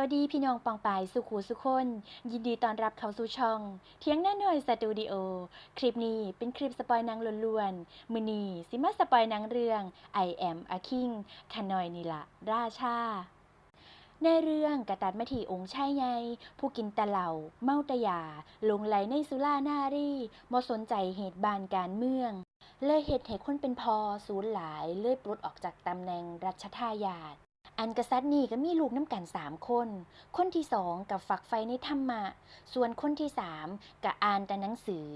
วัสดีพี่น้องปองปายสุขูสุคน ยินดีต้อนรับเข้าสู่ช่อง เทียงหน้าหน่อยสตูดิโอ คลิปนี้เป็นคลิปสปอยนังล้วนๆ มือนี้สิมาสปอยนังเรื่อง I am a king ขะหน่อยนี่ละราชา ในเรื่องกระตัดมาที่องค์ชายใหญ่ผู้กินตะเหล่า เมาตะยาลงไหลในสุรานารีบ่สนใจเหตุบานการเมือง เลยเหตุให้คนเป็นพอสูญหลายเลยปลดออกจากตำแหน่งรัชทายาท อันกษัตริย์นี่ก็มีลูกน้ำกันสามคน คนที่สองกับฝักไฟในธรรมะ ส่วนคนที่สามกับอ่านแต่หนังสือ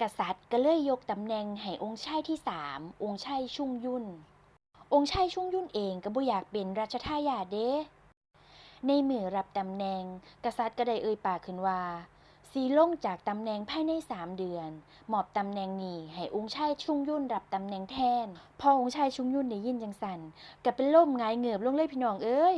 กษัตริย์ก็เลยยกตำแหน่งให้องค์ชายที่สามองค์ชายชุ่งยุ่น องค์ชายชุ่งยุ่นเองก็บ่อยากเป็นราชทายาทเด้ในมือรับตำแหน่ง กษัตริย์ก็ได้เอ่ยปากขึ้นว่า สีลงจากตำแหน่งภายในสามเดือน หมอบตำแหน่งนี้ให้องค์ชายชุ่งยุ่นรับตำแหน่งแทน พอองค์ชายชุ่งยุ่นได้ยินจังสันก็เป็นล่มงายเงือบลงเลยพี่น้องเอ้ย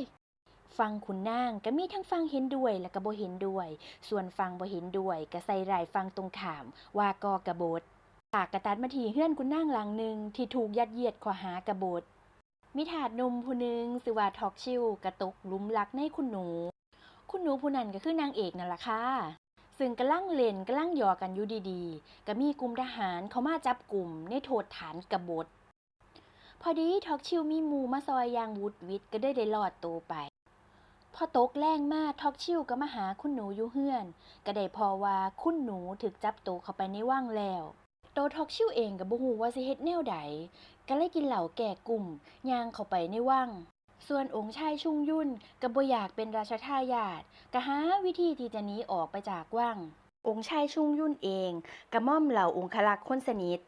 ฟังขุนนางก็มีทั้งฟังเห็นด้วยและก็บ่เห็นด้วย ส่วนฟังบ่เห็นด้วยก็ใส่รายฟังตรงขาม ว่ากอกระบฏปากกระตัดมาทีเฮื่อนขุนนางหลังหนึ่งที่ถูกยัดเยียดข้อหากระบฏมิถาดนมผู้หนึ่งสือว่าทอกชิวกระตกลุมรักในคุณหนู คุณหนูผู้นั้นก็คือนางเอกนั่นแหละค่ะ ซึ่งกำลังเล่นกำลังหยอกกันอยู่ดีๆ ก็มีกลุ่มทหารเขามาจับกลุ่มในโทษฐานกบฏ พอดีทอกชิวมีมูมาซอยอยางวุดวิดก็ได้ได้รอดตัวไป พอตกแรงมากทอกชิวก็มาหาคุณหนูอยู่เฮือน ก็ได้พอว่าคุณหนูถึกจับตัวเข้าไปในว่างแล้วโตทอกชิวเองก็บ่ฮู้ว่าสิเฮ็ดแนวใดก็เลยกินเหล้าแก่กลุ่มย่างเข้าไปในว่าง ส่วนองค์ชายชุ่งยุ่นก็บ่อยากเป็นราชทายาทก็หาวิธีที่จะหนีออกไปจากว่างองค์ชายชุ่งยุ่นเองกระม่อมเหล่าองครักษ์คนสนิท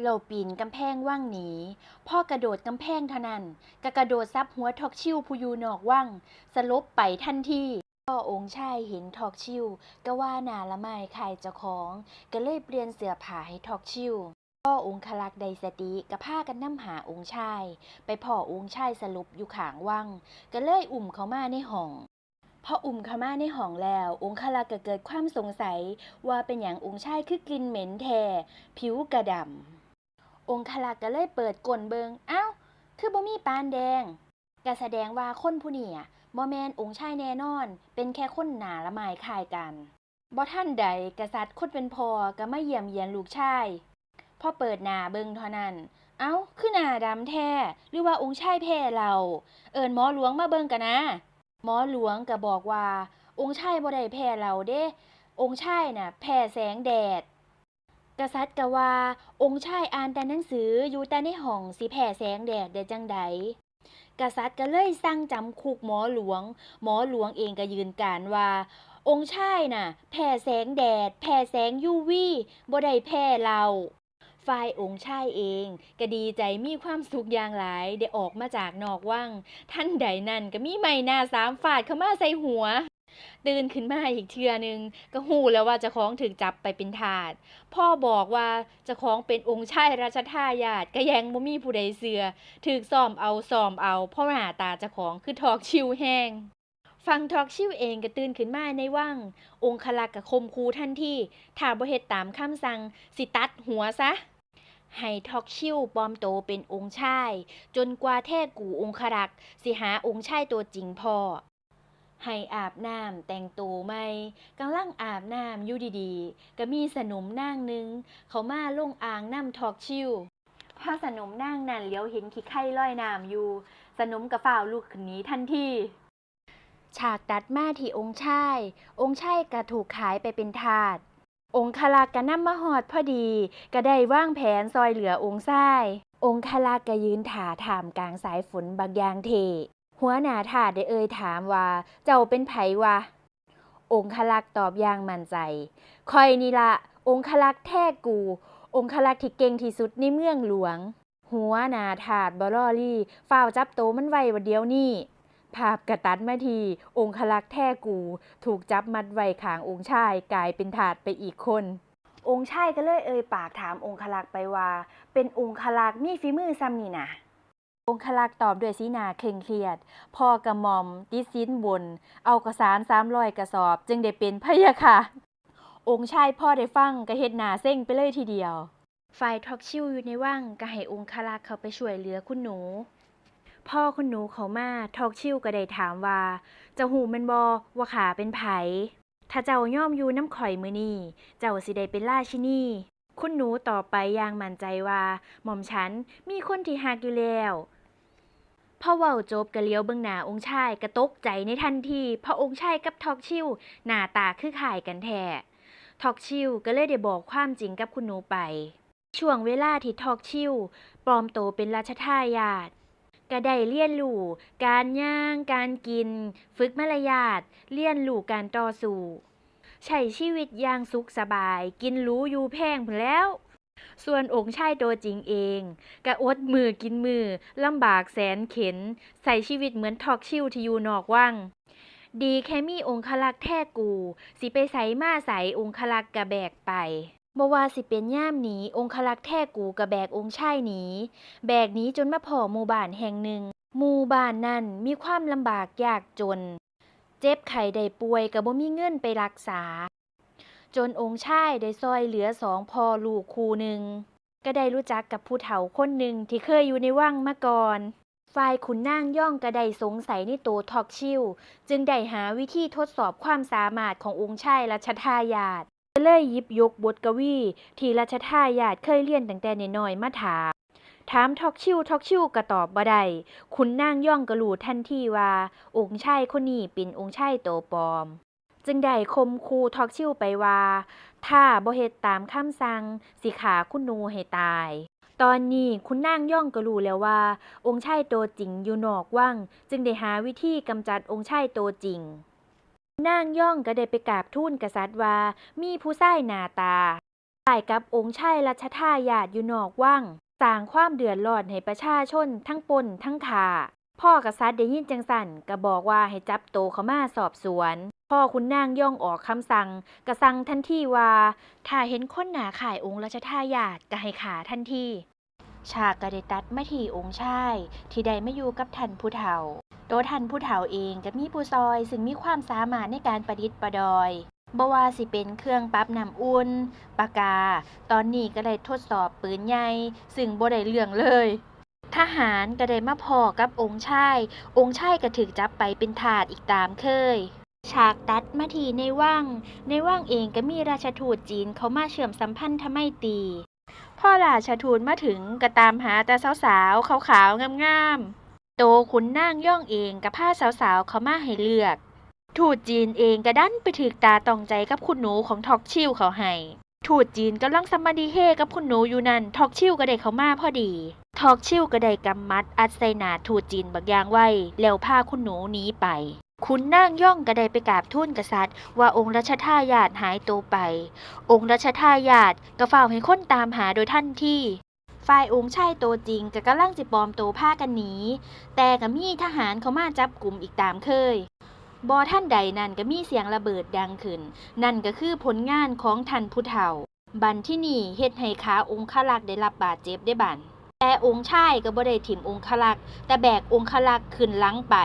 เหล่าปีนกำแพงว่างหนีพ่อกระโดดกำแพงเท่านั้นก็กระโดดซับหัวทอกชิวผู้อยู่นอกว่างสลบไปทันทีพ่อองค์ชายเห็นทอกชิวก็ว่านาละไมใครเจ้าของ ก็เลยเปลี่ยนเสื้อผ้าให้ทอกชิว พ่อองคลักษ์ไดสติก็พากันนำหาองค์ชาย ไปพ่อองค์ชายสลบอยู่ขางวังก็เลยอุ่มเขามาในห้องพออุ่มเขามาในห้องแล้ว องคลักก็เกิดความสงสัยว่าเป็นอย่างองค์ชายคือกลิ่นเหม็นแท้ผิวกระดำองคลักก็เลยเปิดกลนเบิงเอ้าคือบ่มีปานแดงก็แสดงว่าคนผู้นี้บ่แมนองค์ชายแน่นอน เป็นแค่คนหนาละไมคายกันบ่ท่านใดกษัตริย์คนเป็นพอก็มาเยี่ยมเยียนลูกชาย พอเปิดหน้าเบิ่งเท่านั้น เอ้า คือหน้าดำแท้หรือว่าองค์ชายแพ้เรา เอิญหมอหลวงมาเบิ่งกันนะ หมอหลวงก็บอกว่า องค์ชายบ่ได้แพ้เราเด้ องค์ชายน่ะแพ้แสงแดด กษัตริย์ก็ว่า องค์ชายอ่านแต่หนังสืออยู่แต่ในห้องสิแพ้แสงแดดได้จังใดกษัตริย์ก็เลยสั่งจำคุกหมอหลวง หมอหลวงเองก็ยืนการว่า องค์ชายน่ะแพ้แสงแดดแพ้แสงยูวีบ่ได้แพ้เรา ฝ่ายองค์ชายเองก็ดีใจมีความสุขอย่างหลายได้ออกมาจากนอกวังท่านใดนั่นก็มีไม้หน้าสามฟาดเข้ามาใส่หัวตื่นขึ้นมาอีกเทื่อนึง ก็หูแล้วว่าเจ้าของถึกจับไปเป็นทาสพ่อบอกว่าเจ้าของเป็นองค์ชายราชทายาทก็ยังบ่มีผู้ใดเสือถึกซ้อมเอาซ้อมเอาเพราะหน้าตาเจ้าของคือทอกชิวแห้งฟังทอกชิวเองก็ตื่นขึ้นมาในว่างองคลักษ์ก็คมคูทันที่ถ้าบ่เฮ็ดตามคำสั่งสิตัดหัวซะ ให้ทอกชิวปลอมโตวเป็นองค์ชาย จนกว่าแท้กูองครักษ์สิหาองค์ชายตัวจริงพอให้อาบน้ำแต่งตัวใหม่กำลังอาบน้ำอยู่ดีๆ ก็มีสนมนางหนึง เขามาลงอ่างน้ำทอกชิวพอสนมนางนั่นเลี้ยวเห็นขี้ไข่ลอยน้ำอยู่ สนมกระฝ้าวลูกขึ้นหนี้ทันที ฉากตัดมาที่องค์ชาย องค์ชายก็ถูกขายไปเป็นทาส องคลักษ์ก็นำมาหอดพอดี ก็ได้วางแผนซอยเหลือองค์ชาย องคลักษ์ก็ยืนถาถามกลางสายฝนบางยางเท หัวหน้าทาได้เอ่ยถามว่า เจ้าเป็นไผวะ องคลักษ์ตอบอย่างมั่นใจ คอยนี่ละ องคลักษ์แท้กู องคลักษ์ที่เก่งที่สุดในเมืองหลวง หัวหน้าทาสบลอรี่ฝ้าวจับโตมันไว้วันเดียวนี่ ภาพกระตัดมาที องคลักษ์แท้กู ถูกจับมัดไว้ขางองค์ชายกลายเป็นทาสไปอีกคน องค์ชายก็เลยเอ่ยปากถามองคลักษ์ไปว่า เป็นองคลักษ์มีฝีมือซ้ำนี่นะองคลักษ์ตอบด้วยสีหน้าเคร่งเครียด พ่อกระหม่อมติดสินบน เอากระสานสามรอยกระสอบ จึงได้เป็นพะยะค่ะ องค์ชายพ่อได้ฟังก็เฮ็ดหน้าเส้งไปเลยทีเดียว ฝ่ายทอกชิวอยู่ในว่างก็ให้องคลักษ์เข้าไปช่วยเหลือคุณหนู พ่อคุณหนูเขามาทอกชิวก็ได้ถามว่า เจ้าหูมันบอว่าขาเป็นไผ ถ้าเจ้าย่อมอยู่น้ำข่อยมือนี่ เจ้าสิได้เป็นราชินี คุณหนูต่อไปอย่างมั่นใจว่า หม่อมฉันมีคนที่หักอยู่แล้วพอเว้าจบกะเลี้ยวเบิ่งหน้าองค์ชายกระตกใจในทันทีพระองค์ชายกับทอกชิวหน้าตาคือข่ายกันแท้ทอกชิวก็เลยได้บอกความจริงกับคุณหนูไป ช่วงเวลาที่ทอกชิวปลอมโตเป็นราชทายาท ก็ได้เรียนรู้การย่าง การกิน ฝึกมารยาทเรียนรู้การต่อสู้ใช้ชีวิตอย่างสุขสบาย กินรู้อยู่แพงพแล้ว ส่วนองค์ชายตัวจริงเองก็อดมือกินมือลำบากแสนเข็น ใส่ชีวิตเหมือนทอกชิวที่อยู่นอกวังดีแค่มีองคลักษ์แท้กู สิไปใส่มาใส่องคลักษ์กะแบกไป บ่ว่าสิเป็นย่ามหนีองคลักษ์แท้กูกะแบกองค์ชายหนีแบกหนีจนมาพ่อหมู่บ้านแห่งหนึ่ง หมู่บ้านนั้นมีความลำบากยากจน เจ็บไข้ได้ป่วยก็บ่มีเงินไปรักษา จนองค์ชายได้ซอยเหลือสองพ่อลูกคู่หนึ่งก็ได้รู้จักกับผู้เฒ่าคนหนึ่งที่เคยอยู่ในวังมาก่อนฝ่ายขุนนางย่องก็ได้สงสัยในตัวทอกชิว จึงได้หาวิธีทดสอบความสามารถขององค์ชายรัชทายาท เลยยิบยกบทกวี ที่รัชทายาทเคยเรียนตั้งแต่น้อยมาถาม ถามทอกชิวทอกชิวก็ตอบบ่ได้ขุนนางย่องก็รู้ทันทีว่า องค์ชายคนนี้เป็นองค์ชายโตปลอม จึงได้คมคูทอกชิวไปว่า ถ้าบ่เฮ็ดตามคำสั่งสิขาคุณนูให้ตาย ตอนนี้คุณนางย่องก็รู้แล้วว่า องค์ชายโตจริงอยู่นอกวังจึงได้หาวิธีกำจัดองค์ชายโตจริง นางย่องก็ได้ไปกราบทูลกษัตริย์ว่า มีผู้ชายหน้าตาคล้ายกับองค์ชายรัชทายาทอยู่นอกวังสร้างความเดือดร้อนให้ประชาชนทั้งปนทั้งขาพ่อกษัตริย์ได้ยินจังสันก็บอกว่าให้จับโตวเขามาสอบสวน พ่อคุณนางย่องออกคำสั่งกระสั่งทันทีว่า ถ้าเห็นคนหนาขายองค์รัชทายาทก็ให้ขาทันทีฉากก็ได้ตัดมาที่องค์ชาย ที่ได้มาอยู่กับท่านผู้เฒ่า โดยท่านผู้เฒ่าเองก็มีผู้ซอย ซึ่งมีความสามารถในการประดิษฐ์ประดอยบว่าสิเป็นเครื่องปรับน้ำอุ่นปากกา ตอนนี้ก็ได้ทดสอบปืนใหญ่ซึ่งบ่ได้เรื่องเลย ทหารก็ได้มาพอกับองค์ชาย องค์ชายก็ถูกจับไปเป็นทาสอีกตามเคย ฉากตัดมาทีในวังในวังเองก็มีราชทูตจีนเขามาเชื่อมสัมพันธ์ทไมตีพ่อราชทูตมาถึงก็ตามหาแต่สาวๆขาวๆงามๆ โตขุนนางย่องเองกับผ้าสาวๆเขามาให้เลือกทูตจีนเองก็ดันไปถึกตาตองใจกับคุณหนูของทอกชิวเขาให้ทูตจีนกำลังสมาดีเฮกับคุณหนูอยู่นั่นทอกชิวก็ได้เขามาพอดี ทอกชิวก็ได้กำมัดอัดใส่หนาทูตจีนบักอย่างไว้ แล้วพาคุณหนูหนีไป คุณนางย่องก็ได้ไปกราบทูลกษัตริย์ ว่าองค์รัชทายาทหายตัวไป องค์รัชทายาทก็เฝ้าให้คนตามหาโดยทันที ฝ่ายองค์ชายตัวจริงก็กำลังจิปลอมตัวผ้ากันหนี แต่ก็มีทหารเขามาจับกลุ่มอีกตามเคยบอท่านใดนั่นก็มีเสียงระเบิดดังขึ้น นั่นก็คือผลงานของท่านผู้เฒ่า บันที่นี่เฮ็ดให้ขาองค์ขลักได้รับบาดเจ็บได้บันแต่องค์ชายก็บ่ได้ถิ่มองค์ขลัก แต่แบกองค์ขลักขึ้นลังไป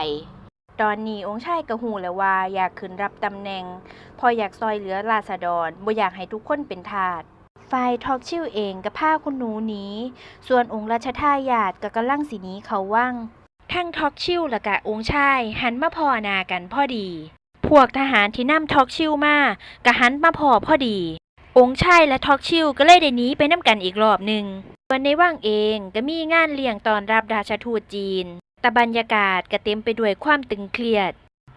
ตอนนี้องค์ชายก็หูแล้วว่าอยากขึ้นรับตำแหน่ง พออยากซอยเหลือราษฎรบ่อยากให้ทุกคนเป็นทาส ฝ่ายทอกชิวเองก็พาคุณหนูหนีส่วนองค์รัชทายาทก็กำลังสิหนีเขาว่างทั้งทอกชิวและกะองค์ชายหันมาพอนากันพอดี พวกทหารที่นำทอกชิวมาก็หันมาพอพอดี องค์ชายและทอกชิวก็เลยได้หนีไปน้ำกันอีกรอบหนึ่งส่วนในว่างเองก็มีงานเลี้ยงตอนรับราชทูตจีน แต่บรรยากาศก็เต็มไปด้วยความตึงเครียด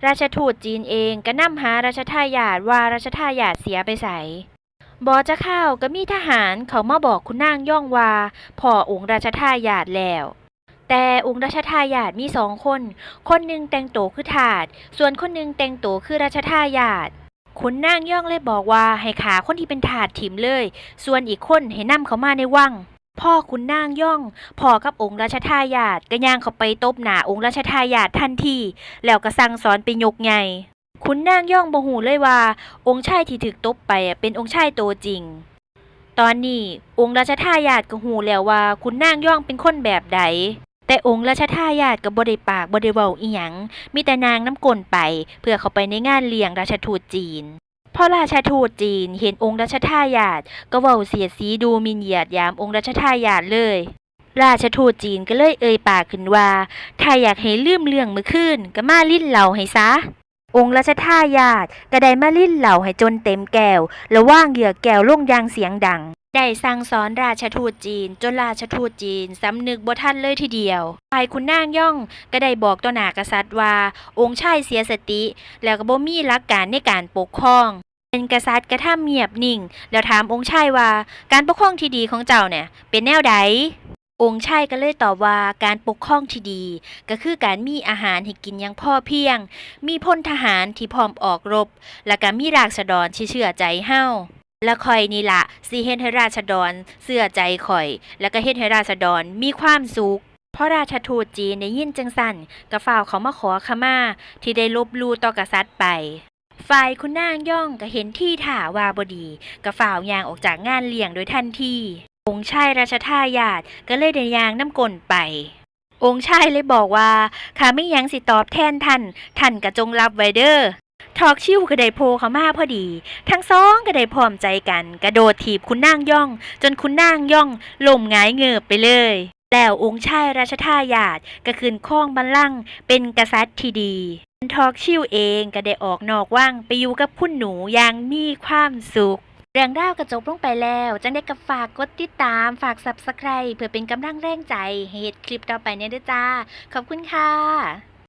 ราชทูตจีนเองก็นำหาราชทายาทว่าราชทายาทเสียไปใส บอจะเข้าวก็มีทหารเขามาบอกคุณนางย่องว่าพ่อองค์ราชทายาทแล้ว แต่องค์ราชทายาทมีสองคน คนหนึ่งแต่งตัวคือทาสส่วนคนหนึ่งแต่งตัวคือราชทายาทขุนนางย่องเลยบอกว่าให้ขาคนที่เป็นทาสถิ่มเลย ส่วนอีกคนให้นำเขามาในวังพ่อขุนนางย่องพ่อกับองค์ราชทายาทก็ย่างเขาไปตบหน้าองค์ราชทายาททันที แล้วก็สั่งสอนไปยกไง ขุนนางย่องบ่หูเลยว่า องค์ชายที่ถูกตบไปเป็นองค์ชายตัวจริง ตอนนี้องค์ราชทายาทก็หูแล้วว่าขุนนางย่องเป็นคนแบบใด แต่องค์ราชทายาทก็บ่ได้ปากบ่ได้เว้าอีหยังมีแต่นางน้ำกลนไป เพื่อเข้าไปในงานเลี้ยงราชทูตจีนพอราชทูตจีนเห็นองค์รัชทายาทก็เว้าเสียสีดูมินเหยียดยามองค์รัชทายาทเลย ราชทูตจีนก็เลยเอ่ยปากขึ้นว่า ถ้าอยากให้ลืมเรื่องเมื่อคืนก็มาลิ้นเหล่าให้ซะ องค์รัชทายาทก็ได้มาลิ้นเหล่าให้จนเต็มแก้ว แล้วว่างเหยื่อแก้วลงยางเสียงดัง ได้สั่งสอนราชทูตจีน จนราชทูตจีน สำนึกบ่ทันเลยทีเดียวฝ่ายคุณนางย่องก็ได้บอกต่อหน้ากษัตริย์ว่า องค์ชายเสียสติ แล้วก็บ่มีหลักการในการปกครองเป็นกษัตริย์กระทำเงียบนิ่ง แล้วถามองค์ชายว่า การปกครองที่ดีของเจ้าเนี่ยเป็นแนวใด องค์ชายก็เลยตอบว่าการปกครองที่ดี ก็คือการมีอาหารให้กินอย่างพ่อเพียง มีพลทหารที่พร้อมออกรบ และก็มีราษฎรที่เชื่อใจเฮาและข่อยนี่ละสิเฮ็ดให้ราษฎรเชื่อใจข่อย แล้วก็เฮ็ดให้ราษฎรมีความสุขเพราะราชทูตจีนได้ยินจังสั่นก็ฝ่าวเขามาขอขมา ที่ได้ลบลูต่อกษัตริย์ไป ฝ่ายคุณนางย่องก็เห็นที่ท่าว่าบดีก็ฝ่าวยางออกจากงานเลี้ยงโดยทันที องค์ชายราชทายาทก็เลยได้ยางน้ำกลนไป องค์ชายเลยบอกว่าข้าไม่ยังสิตอบแทนท่าน ท่านก็จงรับไว้เด้อทอกชิวก็ไดโพเขามาพอดี ทั้งสองก็ไดพร้อมใจกัน กระโดดถีบคุณนางย่อง จนคุณนางย่องล่มงายเงือบไปเลย แล้วองค์ชายราชทายาทก็ขึ้นข้องบัลลังก์เป็นกษัตริย์ที่ดีทอกชิวเองก็ได้ออกนอกว่างไปอยู่กับคุณหนูอย่างมีความสุข เรื่องราวกระจบลงไปแล้ว จังได้กับฝากกดติดตามฝาก subscribe เพื่อเป็นกำลังแรงใจเหตุคลิปต่อไปเนี่ยด้วยจ้า ขอบคุณค่ะ